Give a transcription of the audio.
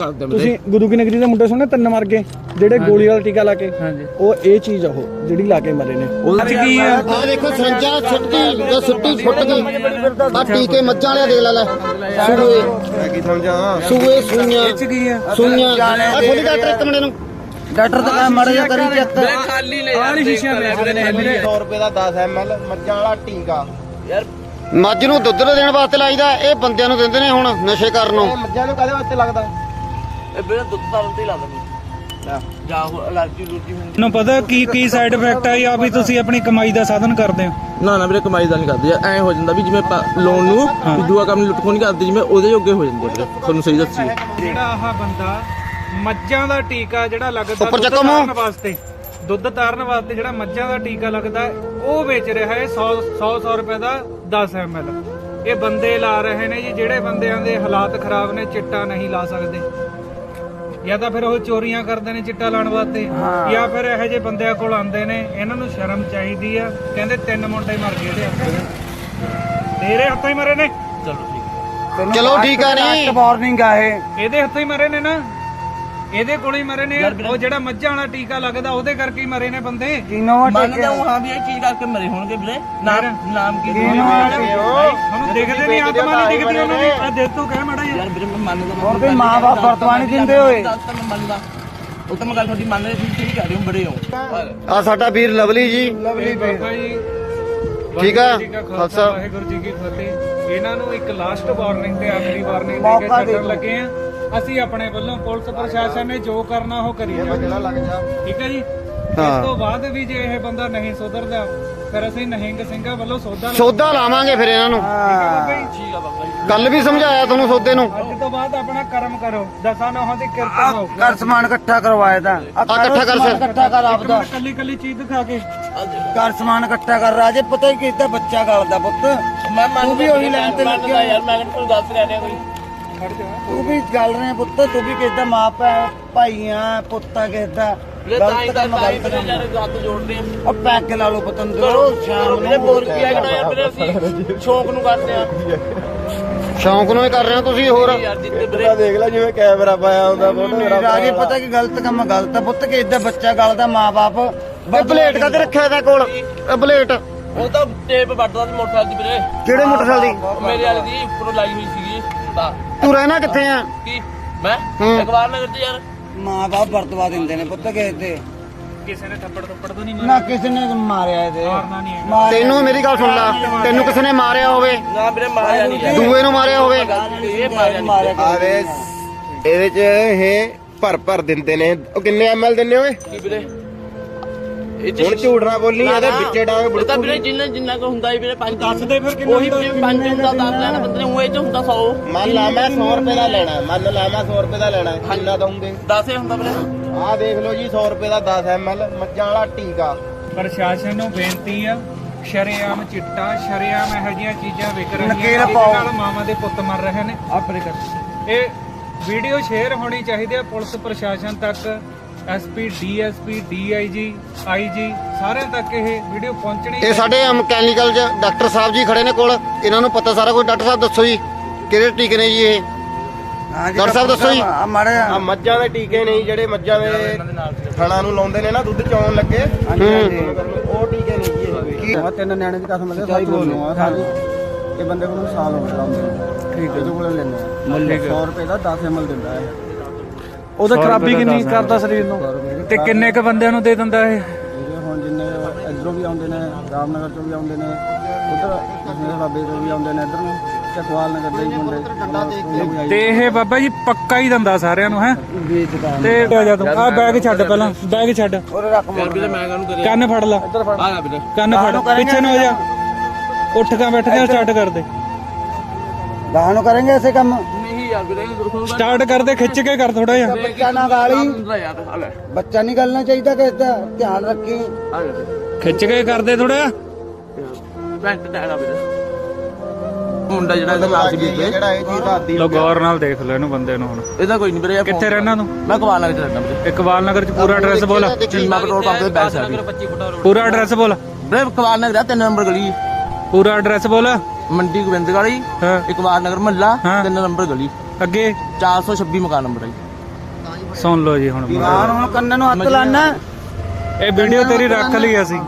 ਤੁਸੀਂ ਗੁਰੂ ਕੀ ਨਗਰੀ ਦੇ ਮੁੰਡੇ ਸੁਣੇ ਤਿੰਨ ਮਰ ਗਏ? ਜਿਹੜੇ ਗੋਲੀ ਵਾਲਾ ਟੀਕਾ ਲਾ ਕੇ? ਉਹ ਇਹ ਚੀਜ਼ ਆ ਉਹ ਜਿਹੜੀ ਲਾ ਕੇ ਮਰੇ ਨੇ। ਉਹਦੇ ਚ ਕੀ ਆ? ਆ ਦੇਖੋ ਸਰੰਜਾ ਛੁੱਟੀ ਜੋ ਫੁੱਟ ਗਈ। ਆ ਟੀਕੇ ਮੱਝਾਂ ਵਾਲਿਆ ਦੇਖ ਲੈ ਲੈ। ਸੂਏ। ਕੀ ਸਮਝਾਂ ਸੂਏ ਸੂਈਆਂ। ਇਹ ਚ ਕੀ ਆ? ਸੂਈਆਂ। ਆ ਥੋੜੀ ਡਾਕਟਰ ਇੱਕ ਮਿੰਟ ਨੂੰ ਡਾਕਟਰ ਤਾਂ ਮੜ ਜਾ ਕਰੀ ਚੈੱਕ। ਖਾਲੀ ਲੈ ਆਹ ਸ਼ੀਸ਼ੀਆਂ ਵੇਚਦੇ ਨੇ ਵੀਰੇ 100 ਰੁਪਏ ਦਾ 10 ml ਮੱਝਾਂ ਵਾਲਾ ਟੀਕਾ। ਮੱਝ ਨੂੰ ਦੁੱਧ ਦੇਣ ਵਾਸਤੇ ਲਾਈਦਾ ਇਹ ਬੰਦਿਆਂ ਨੂੰ ਦਿੰਦੇ ਨੇ ਹੁਣ ਨਸ਼ੇ ਕਰਨ ਨੂੰ। ਮੱਝਾਂ ਨੂੰ ਕਾਹਦੇ ਵਾਸਤੇ ਲੱਗਦਾ? ਇਹ ਵੀਰੇ ਦੁੱਧ ਤਾਂ ਤੇ ਹੀ ਲਾ ਦਿੰਦੇ ਜਾਂ ਉਹ ਅਲਰਜੀ ਲੂਜੀ ਹੁੰਦੀ ਤੁਹਾਨੂੰ ਪਤਾ ਕੀ ਕੀ ਸਾਈਡ ਇਫੈਕਟ ਆ ਜਾਂ ਵੀ ਤੁਸੀਂ ਆਪਣੀ ਕਮਾਈ ਦਾ ਸਾਧਨ ਕਰਦੇ ਹੋ? ਨਾ ਨਾ ਵੀਰੇ ਕਮਾਈ ਦਾ ਨਹੀਂ ਕਰਦੇ। ਐ ਹੋ ਜਾਂਦਾ ਵੀ ਜਿਵੇਂ ਲੋਨ ਨੂੰ ਵੀ ਦੂਆ ਕੰਮ ਲੁੱਟ ਖੋਹ ਨਹੀਂ ਕਰਦੇ ਜਿਵੇਂ ਉਹਦੇ ਜੋਗੇ ਹੋ ਜਾਂਦੇ ਵੀਰੇ। ਤੁਹਾਨੂੰ ਸਹੀ ਦੱਸੀ ਜਿਹੜਾ ਆਹ ਬੰਦਾ ਮੱਝਾਂ ਦਾ ਟੀਕਾ ਜਿਹੜਾ ਲੱਗਦਾ ਉੱਪਰ ਦੁੱਧ ਚੱਕੋ ਮੂੰਹ। ਤਾਰਨ ਵਾਸਤੇ ਦੁੱਧ ਤਾਰਨ ਵਾਸਤੇ ਜਿਹੜਾ ਮੱਝਾਂ ਦਾ ਟੀਕਾ ਲੱਗਦਾ ਹੈ, ਉਹ ਵੇਚ ਰਿਹਾ ਹੈ 100 100 100 ਰੁਪਏ ਦਾ 10 ml ਇਹ ਬੰਦੇ ਲਾ ਰਹੇ ਨੇ ਜੀ ਜਿਹੜੇ ਬੰਦਿਆਂ ਦੇ ਹਾਲਾਤ ਖਰਾਬ ਨੇ ਚਿੱਟਾ ਨਹੀਂ ਲਾ ਸਕਦੇ। ਜਾਂ ਤਾਂ ਫਿਰ ਉਹ ਚੋਰੀਆਂ ਕਰਦੇ ਨੇ ਚਿੱਟਾ ਲਾਉਣ ਵਾਸਤੇ ਜਾਂ ਫਿਰ ਇਹੋ ਜਿਹੇ ਬੰਦਿਆਂ ਕੋਲ ਆਉਂਦੇ ਨੇ ਇਹਨਾਂ ਨੂੰ ਸ਼ਰਮ ਚਾਹੀਦੀ ਆ। ਕਹਿੰਦੇ ਤਿੰਨ ਮੁੰਡੇ ਮਰ ਗਏ ਇਹਦੇ ਹੱਥੋਂ ਤੇਰੇ ਹੱਥੋਂ ਹੀ ਮਰੇ ਨੇ। ਚਲੋ ਠੀਕ ਆ। ਨਹੀਂ ਵਾਰਨਿੰਗ ਆ ਇਹ। ਇਹਦੇ ਹੱਥੋਂ ਹੀ ਮਰੇ ਨੇ ਨਾ। ਇਹਦੇ ਕੋਲ ਹੀ ਮਰੇ ਨੇ ਉਹ ਜਿਹੜਾ ਮੱਝਾਂ ਵਾਲਾ ਟੀਕਾ ਲੱਗਦਾ ਉਹਦੇ ਕਰਕੇ ਹੀ ਮਰੇ ਨੇ ਬੰਦੇ। ਕਿਨੋਵਾ ਮੰਨਦਾ ਹਾਂ ਹਾਂ ਵੀ ਇਹ ਚੀਜ਼ ਕਰਕੇ ਮਰੇ ਹੋਣਗੇ ਵੀਰੇ। ਨਾਮ ਨਾਮ ਕੀ ਉਹਨੂੰ ਦੇਖਦੇ ਨਹੀਂ ਆਤਮਾ ਨਹੀਂ ਦਿਖਦੀ ਉਹਨਾਂ ਦੀ। ਆ ਦੇ ਤੂੰ ਕਹਿ ਮਾੜਾ ਯਾਰ ਵੀਰੇ ਮੈਂ ਮੰਨਦਾ ਹੋਰ ਦਿੰਦੇ ਹੋਏ। ਤਾਂ ਮੈਂ ਮੰਨਦਾ। ਉਹ ਤਾਂ ਮੈਂ ਗੱਲ ਤੁਹਾਡੀ ਮੰਨ ਰਹੀ ਸੀ ਕੀ ਕਰ ਰਹੇ ਹੋ ਬੜੇ ਹੋ। ਆ ਸਾਡਾ ਵੀਰ ਲਵਲੀ ਜੀ। ਲਵਲੀ ਬਾਬਾ ਜੀ। ਠੀਕ ਆ, ਖਾਲਸਾ। ਵਾਹਿਗੁਰੂ ਜੀ ਕੀ ਫਤਿਹ। ਇਹਨਾਂ ਨੂੰ ਇੱਕ ਲਾਸਟ ਵਾਰਨਿੰਗ ਤੇ ਆਖਰੀ ਵਾਰਨਿੰਗ ਦੇ ਕੇ ਛੱਡਣ। ਲੱਗੇ ਆ। ਅਸੀਂ ਆਪਣੇ ਵੱਲੋਂ ਪੁਲਿਸ ਪ੍ਰਸ਼ਾਸਨ ਨੇ ਜੋ ਕਰਨਾ ਉਹ ਕਰੀ ਜਾ। ਠੀਕ ਹੈ ਜੀ? ਹਾਂ। ਇਸ ਤੋਂ ਬਾਅਦ ਵੀ ਜੇ ਇਹ ਬੰਦਾ ਨਹੀਂ ਸੁਧਰਦਾ ਫਿਰ ਅਸੀਂ ਨਹਿੰਗ ਸਿੰਘਾਂ ਵੱਲੋਂ ਸੌਦਾ ਸੌਦਾ ਲਾਵਾਂਗੇ ਫਿਰ ਇਹਨਾਂ ਨੂੰ। ਕੱਲ ਵੀ ਸਮਝਾਇਆ ਤੁਹਾਨੂੰ ਸੌਦੇ ਨੂੰ। ਅੱਜ ਤੋਂ ਬਾਅਦ ਆਪਣਾ ਕਰਮ ਕਰੋ ਦਸਾਂ ਨੌਹਾਂ ਦੀ ਕਿਰਤ ਕਰੋ ਕਰ ਸਮਾਨ ਇਕੱਠਾ ਕਰਵਾਇਆ ਤਾਂ। ਆ ਇਕੱਠਾ ਕਰ ਸਰ। ਇਕੱਠਾ ਕਰ ਆਪਦਾ ਕੱਲੀ ਕੱਲੀ ਚੀਜ਼ ਦਿਖਾ ਕੇ। ਕਰ ਸਮਾਨ ਇਕੱਠਾ ਕਰ ਰਾਜੇ ਪਤਾ ਹੀ ਕਿਸਦਾ ਬੱਚਾ ਗਲਦਾ ਪੁੱਤ। ਮੈਂ ਤੂੰ ਵੀ ਉਹੀ ਲਾਈਨ ਤੇ ਲੱਗਿਆ। ਯਾਰ ਮੈਂ ਤੁਹਾਨੂੰ ਦੱਸ ਰਿਹਾ ਰਿਹਾ ਕੋਈ। ਤੂੰ ਵੀ ਗੱਲ ਰਿਹਾ ਪੁੱਤ ਤੂੰ ਵੀ ਕਿਸਦਾ ਮਾਂ ਭੈ ਭਾਈ ਆ ਪੁੱਤਾ ਤਾਂ ਹੀ ਗਲਤ ਤਾਂ ਕੰਮ ਹੀ ਗਲਤ ਕੰਮ। ਯਾਰ ਹੱਥ ਜੋੜਦੇ ਆ। ਉਹ ਪੈਕ ਲਾ ਲਓ ਪਤੰਦਰੋ ਸ਼ਾਮ ਨੂੰ। ਬੋਲ ਕੀ ਹੈ ਯਾਰ ਵੀਰੇ ਅਸੀਂ ਸ਼ੌਂਕ ਨੂੰ ਕਰਦੇ ਆ। ਸ਼ੌਂਕ ਨੂੰ ਹੀ ਕਰ ਰਹੇ ਹੋ ਤੁਸੀਂ ਹੋਰ? ਵੀਰੇ। ਦੇਖ ਲੈ ਜਿਵੇਂ ਕੈਮਰਾ ਪਾਇਆ ਹੁੰਦਾ ਫੋਟੋ ਰਾਜੇ ਪਤਾ ਕਿ ਗਲਤ ਕੰਮ ਗਲਤ ਆ ਪੁੱਤ ਕਿਸਦਾ ਬੱਚਾ ਗਲਦਾ ਮਾਂ-ਬਾਪ ਇਹ ਬਲੇਟ ਕਦੇ ਰੱਖਿਆ ਇਹਦੇ ਕੋਲ? ਇਹ ਬਲੇਟ। ਉਹ ਤਾਂ ਟੇਪ ਵੱਟਦਾ ਸੀ ਮੋਟਰਸਾਈਕਲ ਦੀ ਵੀਰੇ। ਕਿਹੜੇ ਮੋਟਰਸਾਈਕਲ ਦੀ? ਮੇਰੇ ਵਾਲੇ ਦੀ ਉੱਪਰੋਂ ਲਾਈ ਹੋਈ ਸੀਗੀ। ਤਾਂ ਤੂੰ ਰਹਿਣਾ ਕਿੱਥੇ ਆ? ਕੀ? ਮੈਂ? ਹੂੰ। ਇੱਕ ਵਾਰ ਨਗਰ ਚ ਯਾਰ। ਮਾਂ-ਬਾਪ ਵਰਤਵਾ ਦਿੰਦੇ ਨੇ ਪੁੱਤ ਕਿਸਦੇ ਕਿਸੇ ਨੇ ਥੱਪੜ ਥੱਪੜ ਤੋਂ ਨਹੀਂ ਨਾ ਕਿਸੇ ਨੇ ਮਾਰਿਆ ਇਹਦੇ। ਮਾਰਨਾ ਨਹੀਂ ਹੈ ਮਾਰਿਆ ਤੈਨੂੰ ਮੇਰੀ ਗੱਲ ਸੁਣ ਲੈ। ਤੈਨੂੰ ਕਿਸੇ ਨੇ ਮਾਰਿਆ ਹੋਵੇ। ਨਾ ਵੀਰੇ ਮਾਰਿਆ ਨਹੀਂ ਦੂਏ ਨੂੰ ਮਾਰਿਆ ਹੋਵੇ। ਇਹ ਮਾਰਿਆ ਨਹੀਂ ਮਾਰਿਆ ਆਵੇ ਇਹਦੇ ਚ ਇਹ ਭਰ ਭਰ ਦਿੰਦੇ ਨੇ। ਉਹ ਕਿੰਨੇ ਐਮਐਲ ਦਿੰਨੇ ਓਏ ਕੀ ਵੀਰੇ? ਹੁਣ ਝੂਠ ਨਾ ਬੋਲੀ ਇਹਦੇ ਵਿੱਚੇ ਡਾਂਗ ਇਹ ਤਾਂ ਵੀਰੇ ਜਿੰਨਾ ਜਿੰਨਾ ਕੋ ਹੁੰਦਾ ਹੀ ਵੀਰੇ ਪੰਜ ਦੱਸ ਦੇ ਫਿਰ ਕਿੰਨਾ ਉਹੀ ਹੁੰਦਾ ਵੀਰੇ ਪੰਜ ਹੁੰਦਾ 10 ਲੈਣਾ ਬੰਦੇ ਨੇ ਉਹ ਇਹ ਚ ਹੁੰਦਾ 100 ਮੰਨ ਲਾ ਮੈਂ 100 ਰੁਪਏ ਦਾ ਲੈਣਾ ਮੰਨ ਲਾ ਮੈਂ 100 ਰੁਪਏ ਦਾ ਲੈਣਾ ਕਿੰਨਾ ਦਊਂਗੇ? 10 ਹੀ ਹੁੰਦਾ ਵੀਰੇ। ਆਹ ਦੇਖ ਲਓ ਜੀ 100 ਰੁਪਏ ਦਾ 10 ml ਮੱਝਾਂ ਵਾਲਾ ਟੀਕਾ। ਪ੍ਰਸ਼ਾਸਨ ਨੂੰ ਬੇਨਤੀ ਆ ਸ਼ਰੇਆਮ ਚਿੱਟਾ ਸ਼ਰੇਆਮ ਇਹੋ ਜਿਹੀਆਂ ਚੀਜ਼ਾਂ ਵਿਕ ਰਹੀਆਂ ਨਕੇਲ ਜਿਹਦੇ ਪਾਓ। ਨਾਲ ਮਾਵਾਂ ਦੇ ਪੁੱਤ ਮਰ ਰਹੇ ਨੇ। ਆਪਰੇ ਕਰ। ਇਹ ਵੀਡੀਓ ਸ਼ੇਅਰ ਹੋਣੀ ਚਾਹੀਦੀ ਹੈ ਪੁਲਿਸ ਪ੍ਰਸ਼ਾਸਨ ਤੱਕ ਐਸਪੀ ਡੀਐਸਪੀ ਡੀਆਈਜੀ ਆਈਜੀ ਸਾਰਿਆਂ ਤੱਕ ਇਹ ਵੀਡੀਓ ਪਹੁੰਚਣੀ ਇਹ ਸਾਡੇ ਮਕੈਨੀਕਲ ਚ ਡਾਕਟਰ ਸਾਹਿਬ ਜੀ ਖੜੇ ਨੇ ਕੋਲ। ਇਹਨਾਂ ਨੂੰ ਪਤਾ ਸਾਰਾ ਕੁਝ। ਡਾਕਟਰ ਸਾਹਿਬ ਦੱਸੋ ਜੀ ਕਿਹੜੇ ਟੀਕੇ ਨੇ ਜੀ ਇਹ? ਡਾਕਟਰ ਸਾਹਿਬ ਦੱਸੋ ਜੀ। ਆ ਮਾੜਾ ਆ ਮੱਝਾਂ ਦੇ ਟੀਕੇ ਨਹੀਂ ਜਿਹੜੇ ਮੱਝਾਂ ਦੇ ਥਣਾ ਨੂੰ ਲਾਉਂਦੇ ਨੇ ਨਾ ਦੁੱਧ ਚੌਣ ਲੱਗੇ। ਉਹ ਟੀਕੇ ਨਹੀਂ ਜੀ ਇਹ ਮੈਂ ਤਿੰਨ ਨਿਆਣੇ ਦੀ ਕਸਮ ਲੱਗੇ ਸੱਚ ਬੋਲੂ ਆ ਸਾਡੀ ਇਹ ਬੰਦੇ ਕੋਲ ਸਾਲ ਹੋ ਗਿਆ ਹੁੰਦੇ ਠੀਕ ਹੈ ਕੋਲ ਲੈਣੇ ਮੱਲੇ 100 ਰੁਪਏ ਦਾ 10 ml ਦਿੰਦਾ ਹੈ ਉਹਦਾ ਖਰਾਬੀ ਕਿੰਨੀ ਕਰਦਾ ਸਰੀਰ ਨੂੰ? ਤੇ ਕਿੰਨੇ ਕ ਬੰਦਿਆਂ ਨੂੰ ਦੇ ਦਿੰਦਾ ਇਹ? ਹੁਣ ਜਿੰਨੇ ਇਧਰੋਂ ਵੀ ਆਉਂਦੇ ਨੇ ਰਾਮਨਗਰ ਤੋਂ ਵੀ ਆਉਂਦੇ ਨੇ ਉਧਰ ਬਾਬੇ ਤੋਂ ਵੀ ਆਉਂਦੇ ਨੇ ਇਧਰ ਨੂੰ। ਚਕਵਾਲ ਨਗਰ ਦੇ ਵੀ ਮੁੰਡੇ। ਤੇ ਇਹ ਬਾਬਾ ਜੀ ਪੱਕਾ ਹੀ ਦਿੰਦਾ ਸਾਰਿਆਂ ਨੂੰ ਹੈ? ਵੇਚਦਾ ਤੇ ਆ ਜਾ ਤੂੰ ਆ ਬੈਗ ਛੱਡ ਪਹਿਲਾਂ ਬੈਗ ਛੱਡ। ਕੰਨ ਫੜ ਲਾ। ਕੰਨ ਫੜ। ਪਿੱਛੇ ਨੂੰ ਹੋ ਜਾ। ਉੱਠ ਕੇ ਬੈਠ ਕੇ ਸਟਾਰਟ ਕਰ ਦੇ। ਗਾਹ ਨੂੰ ਕਰਾਂਗੇ ਐਸੇ ਕੰਮ। ਸਟਾਰਟ ਕਰ ਦੇ ਖਿੱਚ ਕੇ ਕਰ ਥੋੜਾ ਜਿਹਾ। ਬੱਚਾ ਨਾ ਗਾਲੀ। ਬੱਚਾ ਨਹੀਂ ਗਲਣਾ ਚਾਹੀਦਾ ਕਿਸ ਦਾ। ਧਿਆਨ ਰੱਖੀ। ਖਿੱਚ ਕੇ ਕਰ ਦੇ ਥੋੜਾ ਪੈਂਟ ਟੈਣਾ ਵੀਰੇ ਮੁੰਡਾ ਜਿਹੜਾ ਇਹਦਾ ਨਾਮ ਸੀ ਬੀਤੇ ਜਿਹੜਾ ਇਹ ਚੀਜ਼ ਦਾ ਆਦੀ ਲੋ ਗੌਰ ਨਾਲ ਦੇਖ ਲੈ ਇਹਨੂੰ ਬੰਦੇ ਨੂੰ ਹੁਣ। ਇਹਦਾ ਕੋਈ ਨਹੀਂ ਵੀਰੇ ਇਹ ਕਿੱਥੇ ਰਹਿਣਾ ਤੂੰ? ਮੈਂ ਕਵਾਲ ਨਗਰ ਚ ਰਹਿਣਾ ਵੀਰੇ। ਇਕਬਾਲ ਨਗਰ ਚ ਪੂਰਾ ਐਡਰੈਸ ਬੋਲ। ਚੀਮਾ ਪੈਟਰੋਲ ਪੰਪ ਦੇ ਬੈਕ ਸਾਈਡ ਪੂਰਾ ਐਡਰੈਸ ਬੋਲ। ਵੀਰੇ ਕਵਾਲ ਨਗਰ ਆ ਤਿੰਨ ਨੰਬਰ ਗਲੀ। ਪੂਰਾ ਐਡਰੈਸ ਬੋਲ। ਮੰਡੀ ਗੋਬਿੰਦ ਗਲੀ ਹਾਂ। ਇਕਬਾਲ ਨਗਰ ਮਹੱਲਾ ਹਾਂ। ਤਿੰਨ ਨੰਬਰ ਗਲੀ। ਅੱਗੇ। 426 ਮਕਾਨ ਨੰਬਰ ਹੈ ਜੀ। ਸੁਣ ਲਓ ਜੀ ਹੁਣ। ਯਾਰ ਹੁਣ ਕੰਨ ਨੂੰ ਹੱਥ ਲਾਣਾ ਇਹ ਵੀਡੀਓ ਤੇਰੀ ਰੱਖ ਲਈ ਅਸੀਂ।